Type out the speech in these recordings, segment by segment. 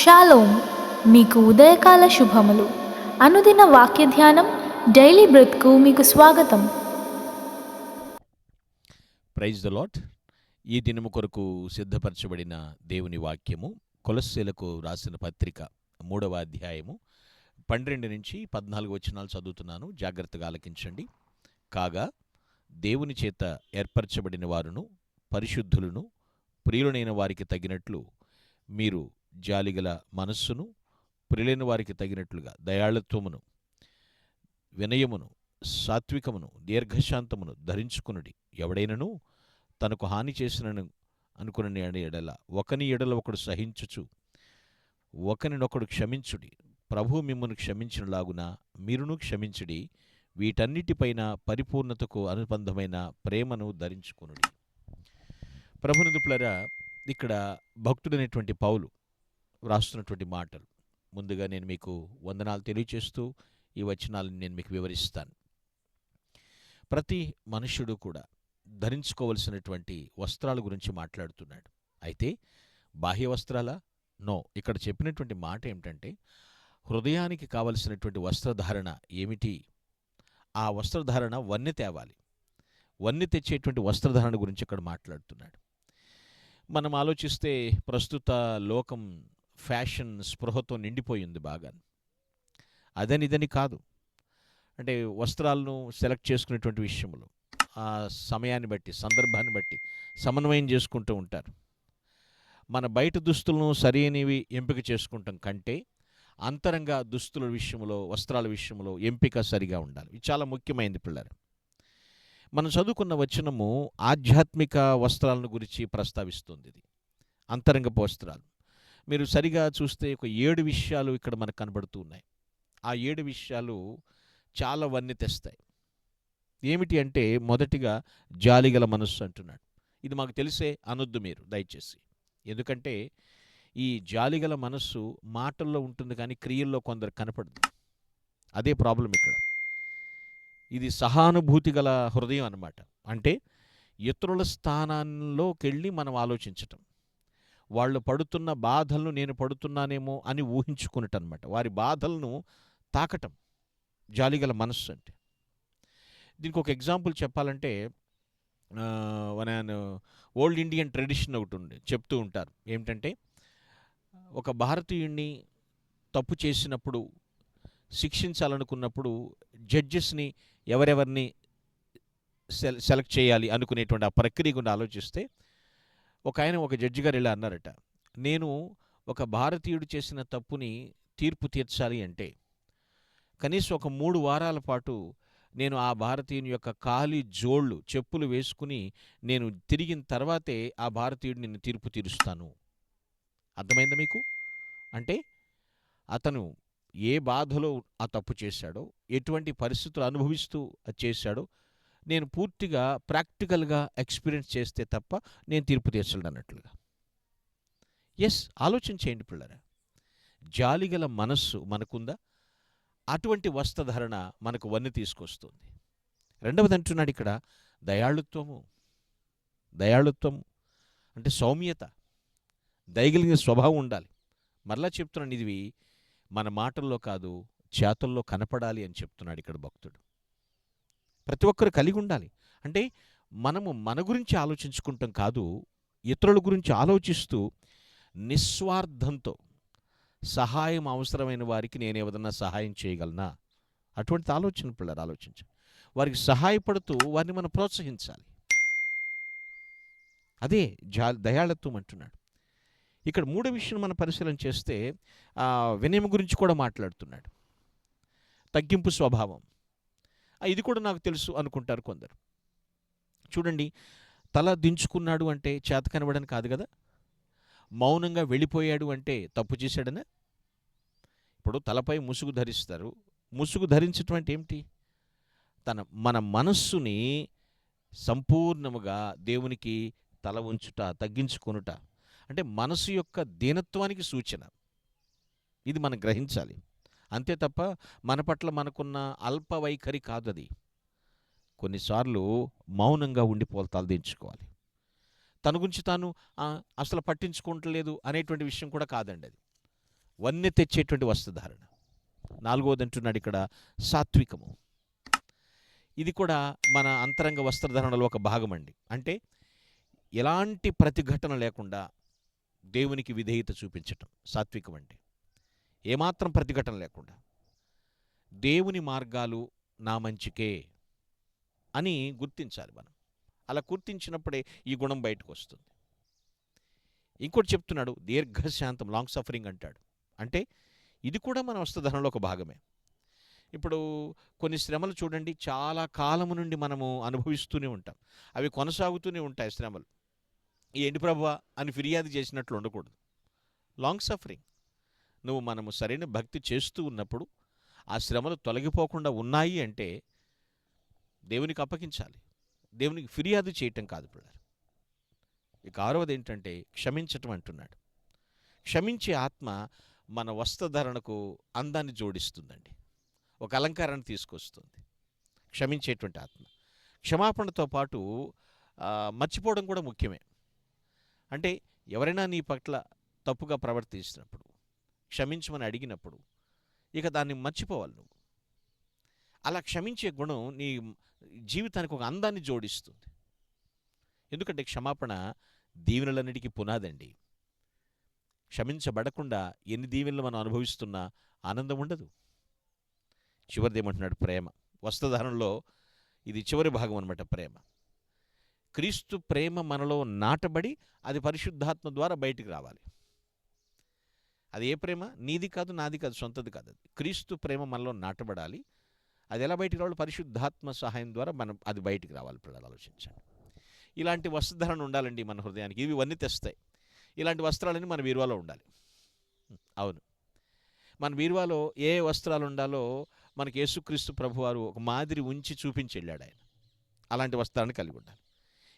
Shalom మీకు ఉదయకాల శుభములు. అనుదిన వాక్య ధ్యానం డైలీ బ్రెత్కు మీకు స్వాగతం. ప్రైజ్ ద లాట్ ఈ దినము కొరకు సిద్ధపరచబడిన దేవుని వాక్యము కొలస్సీలకు రాసిన పత్రిక మూడవ అధ్యాయము పన్నెండు నుంచి పద్నాలుగు వచనాలు చదువుతున్నాను. జాగ్రత్తగా ఆలకించండి. కాగా దేవుని చేత ఏర్పరచబడిన వారును పరిశుద్ధులను ప్రియులనైన వారికి తగినట్లు మీరు జాలిగల మనస్సును ప్రిలైన వారికి తగినట్లుగా దయాళత్వమును వినయమును సాత్వికమును దీర్ఘశాంతమును ధరించుకునుడి. ఎవడైనను తనకు హాని చేసినను అనుకుని ఎడల ఒకని ఎడల ఒకడు సహించుచు ఒకనినొకడు క్షమించుడి. ప్రభు మిమ్మను క్షమించినలాగున మీరును క్షమించుడి. వీటన్నిటిపైన పరిపూర్ణతకు అనుబంధమైన ప్రేమను ధరించుకునుడి. ప్రభునిదుపులరా ఇక్కడ భక్తుడైనటువంటి పౌలు వ్రాస్తున్నటువంటి మాటలు. ముందుగా నేను మీకు వందనాలు తెలియచేస్తూ ఈ వచనాలను నేను మీకు వివరిస్తాను. ప్రతి మనుష్యుడు కూడా ధరించుకోవలసినటువంటి వస్త్రాల గురించి మాట్లాడుతున్నాడు. అయితే బాహ్య వస్త్రాల? నో. ఇక్కడ చెప్పినటువంటి మాట ఏమిటంటే హృదయానికి కావలసినటువంటి వస్త్రధారణ ఏమిటి? ఆ వస్త్రధారణ వన్నె తేవాలి. వన్నె తెచ్చేటువంటి వస్త్రధారణ గురించి ఇక్కడ మాట్లాడుతున్నాడు. మనం ఆలోచిస్తే ప్రస్తుత లోకం ఫ్యాషన్ స్పృహతో నిండిపోయింది బాగా. అదని ఇదని కాదు. అంటే వస్త్రాలను సెలెక్ట్ చేసుకునేటువంటి విషయంలో ఆ సమయాన్ని బట్టి సందర్భాన్ని బట్టి సమన్వయం చేసుకుంటూ ఉంటారు. మన బయట దుస్తులను సరైనవి ఎంపిక చేసుకుంటాం కంటే అంతరంగ దుస్తుల విషయంలో వస్త్రాల విషయంలో ఎంపిక సరిగా ఉండాలి. ఇది చాలా ముఖ్యమైనది పిల్లలు మనం చదువుకున్న వచనము ఆధ్యాత్మిక వస్త్రాలను గురించి ప్రస్తావిస్తుంది ఇది. అంతరంగపు వస్త్రాలు. మీరు సరిగా చూస్తే ఒక ఏడు విషయాలు ఇక్కడ మనకు కనబడుతూ ఉన్నాయి. ఆ ఏడు విషయాలు చాలా వన్నీ తెస్తాయి ఏమిటి అంటే మొదటిగా జాలిగల మనస్సు అంటున్నాడు. ఇది మాకు తెలిసే అనొద్దు మీరు దయచేసి. ఎందుకంటే ఈ జాలిగల మనస్సు మాటల్లో ఉంటుంది కానీ క్రియల్లో కొందరు కనపడదు. అదే ప్రాబ్లం ఇక్కడ. ఇది సహానుభూతి గల హృదయం అన్నమాట. అంటే ఇతరుల స్థానాల్లోకి వెళ్ళి మనం ఆలోచించటం. వాళ్ళు పడుతున్న బాధలను నేను పడుతున్నానేమో అని ఊహించుకున్నట్టనమాట వారి బాధలను తాకటం జాలిగల మనస్సు అంటే. దీనికి ఒక ఎగ్జాంపుల్ చెప్పాలంటే నేను ఓల్డ్ ఇండియన్ ట్రెడిషన్ ఒకటి ఉంది చెప్తూ ఉంటారు. ఏమిటంటే ఒక భారతీయుణ్ణి తప్పు చేసినప్పుడు శిక్షించాలనుకున్నప్పుడు జడ్జెస్ని ఎవరెవరిని సెలెక్ట్ చేయాలి అనుకునేటువంటి ఆ ప్రక్రియ గురించి ఆలోచిస్తే ఒక ఆయన ఒక జడ్జి గారు ఇలా అన్నారట నేను ఒక భారతీయుడు చేసిన తప్పుని తీర్పు తీర్చాలి అంటే కనీసం ఒక మూడు వారాల పాటు నేను ఆ భారతీయుని యొక్క కాలి జోళ్ళు చెప్పులు వేసుకుని నేను తిరిగిన తర్వాతే ఆ భారతీయుడిని నేను తీర్పు తీరుస్తాను. అర్థమైందా మీకు? అంటే అతను ఏ బాధలో ఆ తప్పు చేశాడో ఎటువంటి పరిస్థితులు అనుభవిస్తూ చేశాడో నేను పూర్తిగా ప్రాక్టికల్గా ఎక్స్పీరియన్స్ చేస్తే తప్ప నేను తీర్పు తీర్చలేను అన్నట్లుగా ఎస్ ఆలోచన చేయండి పిల్లరా. జాలిగల మనస్సు మనకుందా? అటువంటి వస్త్రధారణ మనకు వన్ని తీసుకొస్తుంది. రెండవది అంటున్నాడు ఇక్కడ దయాళుత్వము. దయాళుత్వం అంటే సౌమ్యత. దయగలిగిన స్వభావం ఉండాలి. మరలా చెప్తున్నాను ఇది మన మాటల్లో కాదు చేతల్లో కనపడాలి అని చెప్తున్నాడు ఇక్కడ భక్తుడు. ప్రతి ఒక్కరు కలిగి ఉండాలి. అంటే మనము మన గురించి ఆలోచించుకుంటాం కాదు ఇతరుల గురించి ఆలోచిస్తూ నిస్వార్థంతో సహాయం అవసరమైన వారికి నేను ఏదన్నా సహాయం చేయగలనా? అటువంటి ఆలోచన పిల్లలు ఆలోచించ వారికి సహాయపడుతూ వారిని మనం ప్రోత్సహించాలి. అదే జా దయాళత్వం అంటున్నాడు. ఇక్కడ మూడో విషయం మనం పరిశీలన చేస్తే వినయం గురించి కూడా మాట్లాడుతున్నాడు. తగ్గింపు స్వభావం. ఇది కూడా నాకు తెలుసు అనుకుంటారు కొందరు. చూడండి తల దించుకున్నాడు అంటే చేత కనబడని కాదు కదా? మౌనంగా వెళ్ళిపోయాడు అంటే తప్పు చేశాడనా? ఇప్పుడు తలపై ముసుగు ధరిస్తారు. ముసుగు ధరించటం అంటే ఏమిటి? తన మన మనస్సుని సంపూర్ణముగా దేవునికి తల ఉంచుట తగ్గించుకొనుట. అంటే మనసు యొక్క దీనత్వానికి సూచన. ఇది మనం గ్రహించాలి. అంతే తప్ప మన పట్ల మనకున్న అల్ప వైఖరి కాదు అది కొన్నిసార్లు మౌనంగా ఉండిపోవాలి తలదించుకోవాలి తన గురించి తాను అసలు పట్టించుకుంటలేదు అనేటువంటి విషయం కూడా కాదండి అది. వన్నె తెచ్చేటువంటి వస్త్రధారణ. నాలుగవది అంటున్నాడు ఇక్కడ సాత్వికము. ఇది కూడా మన అంతరంగ వస్త్రధారణలో ఒక భాగం అండి అంటే ఎలాంటి ప్రతిఘటన లేకుండా దేవునికి విధేయత చూపించటం సాత్వికం అంటే ఏమాత్రం ప్రతిఘటన లేకుండా దేవుని మార్గాలు నా మంచికే అని గుర్తించాలి మనం. అలా గుర్తించినప్పుడే ఈ గుణం బయటకు వస్తుంది. ఇంకోటి చెప్తున్నాడు దీర్ఘశాంతం లాంగ్ సఫరింగ్ అంటాడు. అంటే ఇది కూడా మన వస్తుధనంలో ఒక భాగమే. ఇప్పుడు కొన్ని శ్రమలు చూడండి చాలా కాలము నుండి మనము అనుభవిస్తూనే ఉంటాం. అవి కొనసాగుతూనే ఉంటాయి శ్రమలు. ఏంటి ప్రభు అని ఫిర్యాదు చేసినట్లు ఉండకూడదు. లాంగ్ సఫరింగ్ నువ్వు మనము సరైన భక్తి చేస్తూ ఉన్నప్పుడు ఆ శ్రమలు తొలగిపోకుండా ఉన్నాయి అంటే దేవునికి అప్పగించాలి. దేవునికి ఫిర్యాదు చేయటం కాదు పిల్లలు ఇక ఆరవది ఏంటంటే క్షమించటం అంటున్నాడు. క్షమించే ఆత్మ మన వస్త్రధరణకు అందాన్ని జోడిస్తుందండి. ఒక అలంకారాన్ని తీసుకొస్తుంది. క్షమించేటువంటి ఆత్మ. క్షమాపణతో పాటు మర్చిపోవడం కూడా ముఖ్యమే. అంటే ఎవరైనా నీ పట్ల తప్పుగా ప్రవర్తించినప్పుడు క్షమించమని అడిగినప్పుడు ఇక దాన్ని మర్చిపోవాలి నువ్వు. అలా క్షమించే గుణం నీ జీవితానికి ఒక అందాన్ని జోడిస్తుంది. ఎందుకంటే క్షమాపణ దీవెనలన్నిటికీ పునాదండి. క్షమించబడకుండా ఎన్ని దీవెనలు మనం అనుభవిస్తున్నా ఆనందం ఉండదు. చివరిది ఏమంటున్నాడు? ప్రేమ. వస్త్రధారణలో ఇది చివరి భాగం అనమాట ప్రేమ. క్రీస్తు ప్రేమ మనలో నాటబడి అది పరిశుద్ధాత్మ ద్వారా బయటికి రావాలి. అది ఏ ప్రేమ? నీది కాదు నాది కాదు సొంతది కాదు. అది క్రీస్తు ప్రేమ మనలో నాటబడాలి. అది ఎలా బయటికి రావాలి? పరిశుద్ధాత్మ సహాయం ద్వారా మనం అది బయటికి రావాలి పిల్లలు ఆలోచించండి. ఇలాంటి వస్త్రధారణ ఉండాలండి మన హృదయానికి. ఇవి ఇవన్నీ తెస్తాయి. ఇలాంటి వస్త్రాలని మన బీరువాలో ఉండాలి. అవును. మన బీరువాలో ఏ వస్త్రాలు ఉండాలో మనకి యేసుక్రీస్తు ప్రభువారు ఒక మాదిరి ఉంచి చూపించి వెళ్ళాడు ఆయన. అలాంటి వస్త్రాన్ని కలిగి ఉండాలి.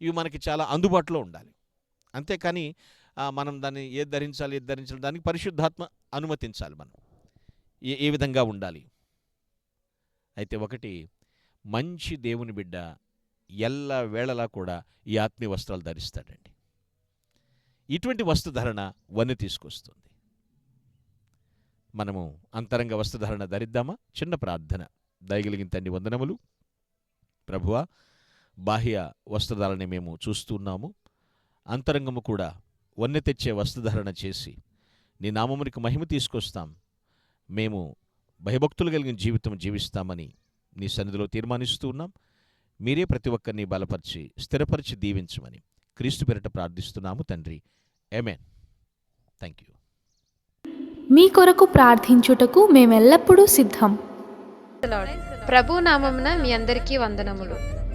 ఇవి మనకి చాలా అందుబాటులో ఉండాలి. అంతేకాని మనం దాన్ని ఏది ధరించాలి ఏది ధరించాలి దానికి పరిశుద్ధాత్మ అనుమతించాలి మనం. ఏ ఏ విధంగా ఉండాలి? అయితే ఒకటి మంచి దేవుని బిడ్డ ఎల్ల వేళలా కూడా ఈ ఆత్మీయ వస్త్రాలు ధరిస్తాడండి. ఇటువంటి వస్త్రధారణ వన్ని తీసుకొస్తుంది. మనము అంతరంగ వస్త్రధారణ ధరిద్దామా? చిన్న ప్రార్థన. దయగలిగిన తండ్రి వందనములు. ప్రభువా బాహ్య వస్త్రధారణ మేము చూస్తున్నాము. అంతరంగము కూడా వన్నె తెచ్చే వస్త్రధారణ చేసి నీ నామమునికి మహిమ తీసుకొస్తాం. మేము భయభక్తులు కలిగిన జీవితం జీవిస్తామని నీ సన్నిధిలో తీర్మానిస్తూ ఉన్నాం. మీరే ప్రతి ఒక్కరిని బలపరిచి స్థిరపరిచి దీవించమని క్రీస్తు పేరిట ప్రార్థిస్తున్నాము తండ్రి. ఎమెన్ థ్యాంక్ యూ మీ కొరకు ప్రార్థించుటకు మేమెల్లప్పుడూ సిద్ధం. ప్రభు నామమున మీ అందరికీ వందనములు.